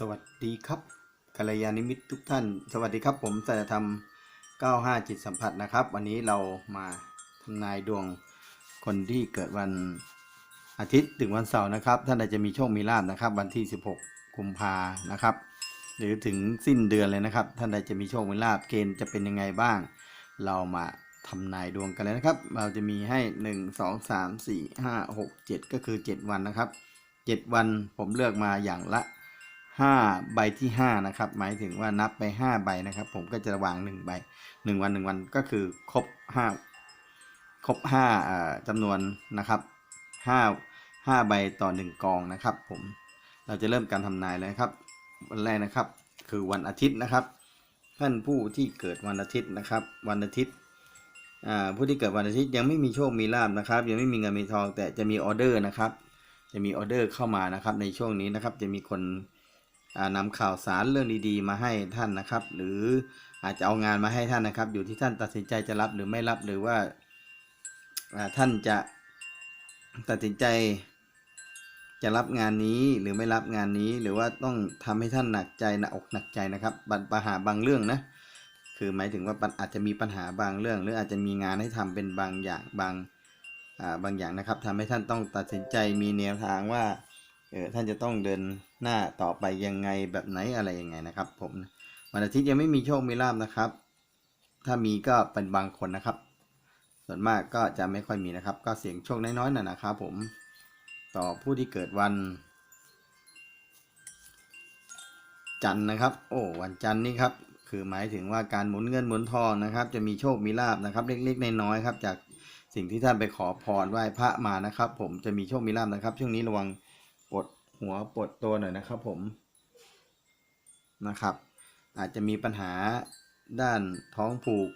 สวัสดีครับกัลยาณมิตรทุกท่าน สวัสดีครับ ผมสัจธรรม 95 จิตสัมผัสนะครับ วันนี้เรามาทำนายดวงคนที่เกิดวันอาทิตย์ถึงวันเสาร์นะครับ ท่านอาจจะมีโชคมีลาภนะครับ วันที่ 16 กุมภานะครับ หรือถึงสิ้นเดือนเลยนะครับ ท่านใดจะมีโชคมีลาภเกณฑ์จะเป็นยังไงบ้าง เรามาทำนายดวงกันเลยนะครับ เราจะมีให้ 1 2 3 4 5 6 7 ก็คือ 7 วันนะครับ 7 วันผมเลือกมาอย่างละ 5 ใบที่ 5 นะครับ หมายถึงว่านับไป 5 ใบนะครับ ผมก็จะวาง 1 ใบ 1 วัน 1 วันก็คือครบ 5 ครบ5อ่าจำนวนนะครับ 5 5 ใบต่อ 1 กองนะครับ ผมเราจะเริ่มการทำนายเลยครับ วันแรกนะครับ คือวันอาทิตย์นะครับ ท่านผู้ที่เกิดวันอาทิตย์นะครับ วันอาทิตย์อ่าผู้ที่เกิดวันอาทิตย์ยังไม่มีโชคมีลาบนะครับ ยังไม่มีเงินมีทองแต่จะมีออเดอร์นะครับ จะมีออเดอร์เข้ามานะครับ ในช่วงนี้นะครับจะมีคน นำข่าวสารเรื่องดีๆ มาให้ท่านนะครับ หรืออาจจะเอางานมาให้ท่านนะครับ อยู่ที่ท่านตัดสินใจจะรับหรือไม่รับหรือว่าท่านจะตัดสินใจจะรับงานนี้หรือไม่รับงานนี้ หรือว่าต้องทำให้ท่านหนักใจหนักอกหนักใจนะครับปัญหาบางเรื่องนะคือหมายถึงว่าอาจจะมีปัญหาบางเรื่อง หรืออาจจะมีงานให้ทำเป็นบางอย่างบางบางอย่างนะครับทำให้ท่านต้องตัดสินใจมีแนวทางว่า เออท่านจะต้องเดินหน้าต่อไปยังไงแบบไหนอะไรยังไงนะครับ ผมวันอาทิตย์ยังไม่มีโชคมีลาบนะครับ ถ้ามีก็เป็นบางคนนะครับ ส่วนมากก็จะไม่ค่อยมีนะครับ ก็เสี่ยงโชคน้อยๆน่อยนะครับผมต่อผู้ที่เกิดวัน จันนะครับ โอ้วันจันนี่ครับ คือหมายถึงว่าการหมุนเงินหมุนทองนะครับ จะมีโชคมีลาบนะครับ เล็กๆน้อยๆครับ จากสิ่งที่ท่านไปขอพรไหว้พระมานะครับ ผมจะมีโชคมีลาบนะครับ ช่วงนี้ระวัง ปวดหัวปวดตัวหน่อยนะครับผมนะครับ อาจจะมีปัญหาด้านท้องผูก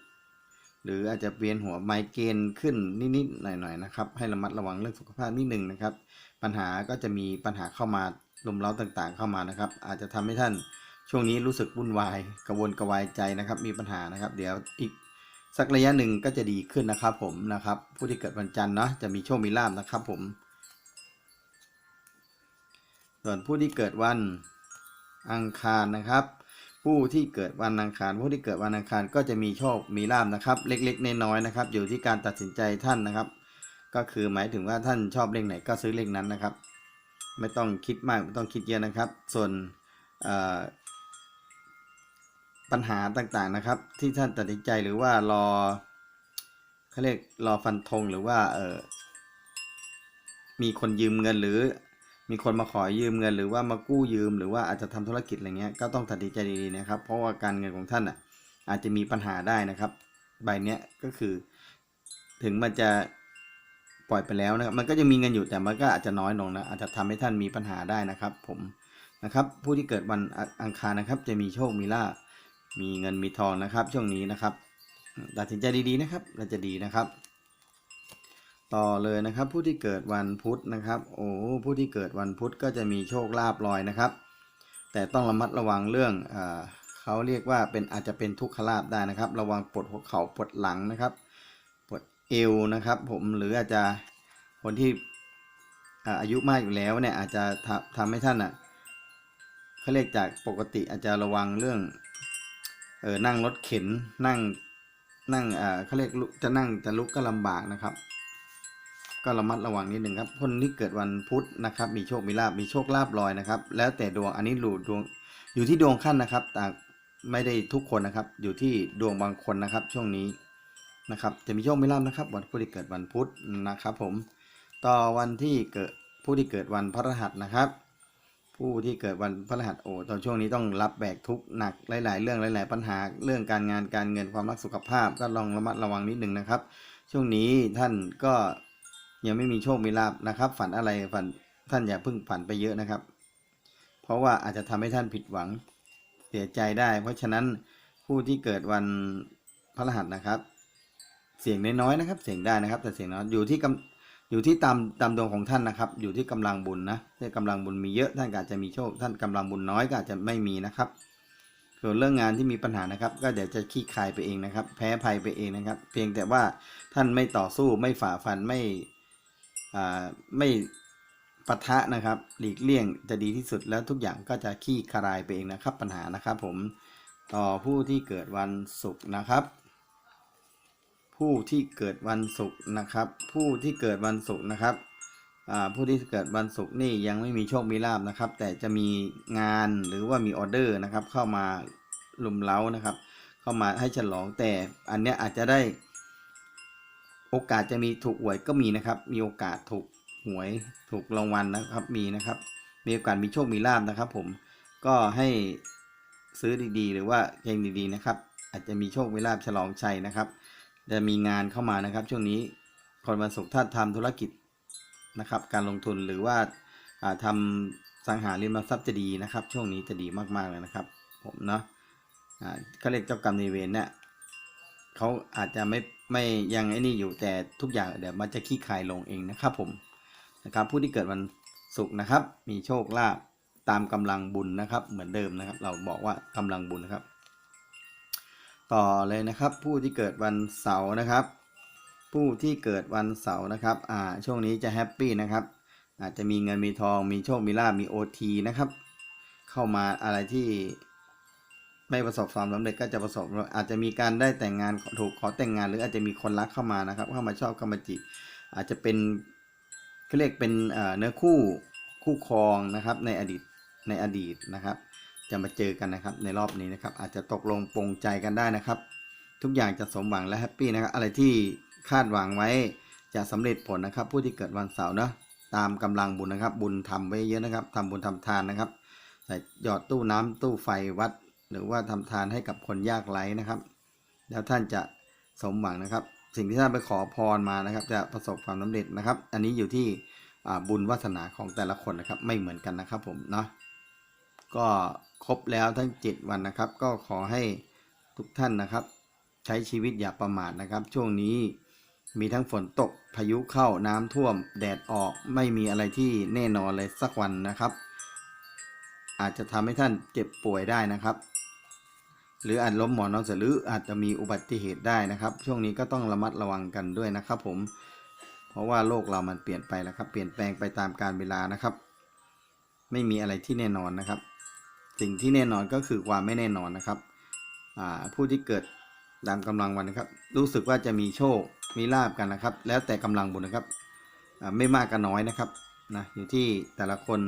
หรืออาจจะเวียนหัวไมเกรนขึ้นนิดๆหน่อยๆนะครับ ให้ระมัดระวังเรื่องสุขภาพนิดหนึ่งนะครับ ปัญหาก็จะมีปัญหาเข้ามาลุมเล้าต่างๆ เข้ามานะครับ อาจจะทำให้ท่านช่วงนี้รู้สึกวุ่นวายกระวนกระวายใจนะครับ มีปัญหานะครับ เดี๋ยวอีกสักระยะหนึ่งก็จะดีขึ้นนะครับผมนะครับ ผู้ที่เกิดวันจันทร์เนาะจะมีโชคมีลาบนะครับผม ส่วนผู้ที่เกิดวันอังคารนะครับ ผู้ที่เกิดวันอังคาร ผู้ที่เกิดวันอังคารก็จะมีโชคมีลาบนะครับ เล็กๆน้อยๆนะครับ อยู่ที่การตัดสินใจท่านนะครับ ก็คือหมายถึงว่าท่านชอบเลขไหนก็ซื้อเลขนั้นนะครับ ไม่ต้องคิดมากไม่ต้องคิดเยอะนะครับ ส่วนปัญหาต่างๆนะครับ ที่ท่านตัดสินใจหรือว่ารอเขาเรียกรอฟันธงหรือว่าเออมีคนยืมเงินหรือ มีคนมาขอยืมเงินหรือว่ามากู้ยืม หรือว่าอาจจะทำธุรกิจอะไรเงี้ยก็ต้องตัดสินใจดีๆนะครับ เพราะว่าการเงินของท่านอะอาจจะมีปัญหาได้นะครับ ใบเนี้ยก็คือ ถึงมันจะปล่อยไปแล้วนะครับมันก็ยังมีเงินอยู่แต่มันก็อาจจะน้อยลงนะอาจจะทำให้ท่านมีปัญหาได้นะครับ ผมนะครับ ผู้ที่เกิดวันอัอังคารนะครับ จะมีโชคมีลาภมีเงินมีทองนะครับ ช่วงนี้นะครับตัดสินใจดีๆนะครับเราจะดีนะครับ ต่อเลยนะครับ ผู้ที่เกิดวันพุธนะครับโอ้ผู้ที่เกิดวันพุธก็จะมีโชคลาภลอยนะครับ แต่ต้องระมัดระวังเรื่องเอเขาเรียกว่าเป็นอาจจะเป็นทุกขลาภได้นะครับ ระวังปวดหัวเข่าปวดหลังนะครับปวดเอวนะครับ ผมหรืออาจจะคนที่อาอายุมากอยู่แล้วเนี่ยอาจจะทำทำให้ท่านอะเขาเรียกจากปกติอาจจะระวังเรื่องเออนั่งรถเข็นนั่งนั่งอ่าเขาเรียกลุกจะนั่งจะลุกก็ลำบากนะครับ ก็ระมัดระวังนิดหนึ่งครับ คนที่เกิดวันพุธนะครับ มีโชค มีลาบ มีโชคลาภลอยนะครับ แล้วแต่ดวง อันนี้หลูดวง อยู่ที่ดวงขั้นนะครับแต่ไม่ได้ทุกคนนะครับ อยู่ที่ดวงบางคนนะครับ ช่วงนี้นะครับ จะมีโชค มีลาบนะครับ วันผู้ที่เกิดวันพุธนะครับ ผม ต่อวันที่เกิดผู้ที่เกิดวันพฤหัสนะครับ ผู้ที่เกิดวันพฤหัสโอ้ตอนช่วงนี้ต้องรับแบกทุกหนักหลาย ๆ เรื่องหลาย ๆ ปัญหา เรื่องการงาน การเงิน ความรัก สุขภาพ ก็ลองระมัดระวังนิดหนึ่งนะครับ ช่วงนี้ท่านก็ ยังไม่มีโชคมีลาบนะครับ ฝันอะไรฝันท่านอย่าเพิ่งฝันไปเยอะนะครับ เพราะว่าอาจจะทำให้ท่านผิดหวังเสียใจได้ เพราะฉะนั้นผู้ที่เกิดวันพฤหัสนะครับ เสียงน้อยๆนะครับ เสียงได้นะครับ แต่เสียงน้อยอยู่ที่กำอยู่ที่ตามตามดวงของท่านนะครับ อยู่ที่กำลังบุญนะถ้ากำลังบุญมีเยอะท่านก็อาจจะมีโชค ท่านกำลังบุญน้อยก็อาจจะไม่มีนะครับส่วนเรื่องงานที่มีปัญหานะครับ ก็เดี๋ยวจะขี้คายไปเองนะครับ แพ้ภัยไปเองนะครับ เพียงแต่ว่าท่านไม่ต่อสู้ไม่ฝ่าฟันไม่ ไม่ปะทะนะครับหลีกเลี่ยงจะดีที่สุดแล้วทุกอย่างก็จะขี้คลายไปเองนะครับปัญหานะครับผมต่อผู้ที่เกิดวันศุกร์นะครับ ผู้ที่เกิดวันศุกร์นะครับ ผู้ที่เกิดวันศุกร์นะครับผู้ที่เกิดวันศุกร์นี่ยังไม่มีโชคมีลาบนะครับ แต่จะมีงานหรือว่ามีออเดอร์นะครับ เข้ามาลุมเล้านะครับ เข้ามาให้ฉลองแต่อันเนี้ยอาจจะได้ โอกาสจะมีถูกหวยก็มีนะครับ มีโอกาสถูกหวยถูกรางวัลนะครับมีนะครับ มีโอกาสมีโชคมีลาบนะครับ ผมก็ให้ซื้อดีๆ หรือว่าเฮงดีๆนะครับ อาจจะมีโชคมีลาบฉลองชัยนะครับ จะมีงานเข้ามานะครับ ช่วงนี้คนวันศุกร์ถ้าทำธุรกิจนะครับ การลงทุนหรือว่าทำสังหาริมทรัพย์จะดีนะครับ ช่วงนี้จะดีมากๆเลยนะครับ ผมเนาะอ่าเขาเรียกเจ้ากรรมในเวรเนี่ย เขาอาจจะไม่ไม่ยังไอ้นี่อยู่แต่ทุกอย่างเดี๋ยวมันจะขี้คายลงเองนะครับผมนะครับ ผู้ที่เกิดวันศุกร์นะครับ มีโชคลาภตามกำลังบุญนะครับ เหมือนเดิมนะครับ เราบอกว่ากำลังบุญนะครับ ต่อเลยนะครับ ผู้ที่เกิดวันเสาร์นะครับ ผู้ที่เกิดวันเสาร์นะครับอ่าช่วงนี้จะแฮปปี้นะครับ อาจจะมีเงินมีทอง มีโชคมีลาภมีโอทีนะครับ เข้ามาอะไรที่ ไม่ประสบความสำเร็จก็จะประสบอาจจะมีการได้แต่งงานถูกขอแต่งงาน หรืออาจจะมีคนรักเข้ามานะครับ เข้ามาชอบเข้ามาจีบอาจจะเป็นเขาเรียกเป็นเนื้อคู่คู่ครองนะครับ ในอดีตในอดีตนะครับ จะมาเจอกันนะครับ ในรอบนี้นะครับ อาจจะตกลงปรงใจกันได้นะครับ ทุกอย่างจะสมหวังและแฮปปี้นะครับ อะไรที่คาดหวังไว้จะสำเร็จผลนะครับ ผู้ที่เกิดวันเสาร์เนาะตามกำลังบุญนะครับ บุญทำไว้เยอะนะครับทำบุญทำทานนะครับใส่หยอดตู้น้ำตู้ไฟวัด หรือว่าทำทานให้กับคนยากไร้นะครับ แล้วท่านจะสมหวังนะครับ สิ่งที่ท่านไปขอพรมานะครับ จะประสบความสำเร็จนะครับ อันนี้อยู่ที่บุญวาสนาของแต่ละคนนะครับ ไม่เหมือนกันนะครับผมเนาะก็ครบแล้วทั้ง 7 วันนะครับ ก็ขอให้ทุกท่านนะครับ ใช้ชีวิตอย่าประมาทนะครับ ช่วงนี้มีทั้งฝนตกพายุเข้าน้ำท่วม แดดออกไม่มีอะไรที่แน่นอนเลยสักวันนะครับ อาจจะทำให้ท่านเจ็บป่วยได้นะครับ หรืออาจล้มหมอนนอนเสียหรืออาจจะมีอุบัติเหตุได้นะครับ ช่วงนี้ก็ต้องระมัดระวังกันด้วยนะครับผม เพราะว่าโลกเรามันเปลี่ยนไปแล้วครับ เปลี่ยนแปลงไปตามกาลเวลานะครับ ไม่มีอะไรที่แน่นอนนะครับ สิ่งที่แน่นอนก็คือความไม่แน่นอนนะครับผู้ที่เกิดตามกำลังวันนะครับ รู้สึกว่าจะมีโชค มีลาบกันนะครับ แล้วแต่กำลังบุญนะครับ ไม่มากก็น้อยนะครับนะอยู่ที่แต่ละคน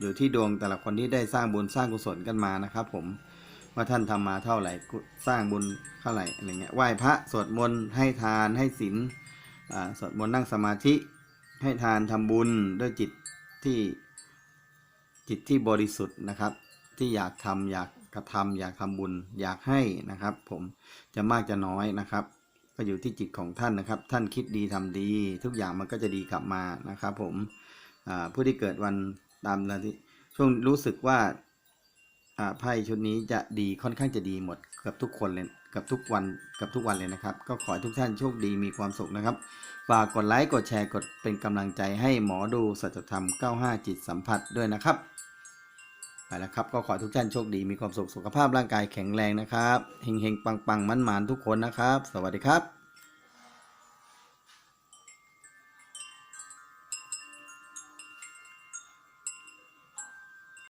อยู่ที่ดวงแต่ละคนที่ได้สร้างบุญสร้างกุศลกันมานะครับ ผม ว่าท่านทำมาเท่าไหร่สร้างบุญเท่าไหร่อะไรเงี้ยไหว้พระสวดมนต์ให้ทานให้ศีลสวดมนต์นั่งสมาธิให้ทานทำบุญด้วยจิตที่จิตที่บริสุทธิ์นะครับ ที่อยากทำอยากกระทำอยากทำบุญอยากให้นะครับ ผมจะมากจะน้อยนะครับ ก็อยู่ที่จิตของท่านนะครับ ท่านคิดดีทำดี ทุกอย่างมันก็จะดีกลับมานะครับ ผมผู้ที่เกิดวันตามนาทีช่วงรู้สึกว่า ไพ่ชุดนี้จะดีค่อนข้างจะดีหมดกือบทุกคนเลยกับทุกวันกับทุกวันเลยนะครับ ก็ขอให้ทุกท่านโชคดีมีความสุขนะครับฝากกดไลค์กดแชร์กดเป็นกำลังใจให้หมอดูสัจธรรม 95 จิตสัมผัสด้วยนะครับไปแล้วครับก็ขอทุกท่านโชคดีมีความสุขสุขภาพร่างกายแข็งแรงนะครับเฮงๆปังๆมันๆทุกคนนะครับ สวัสดีครับ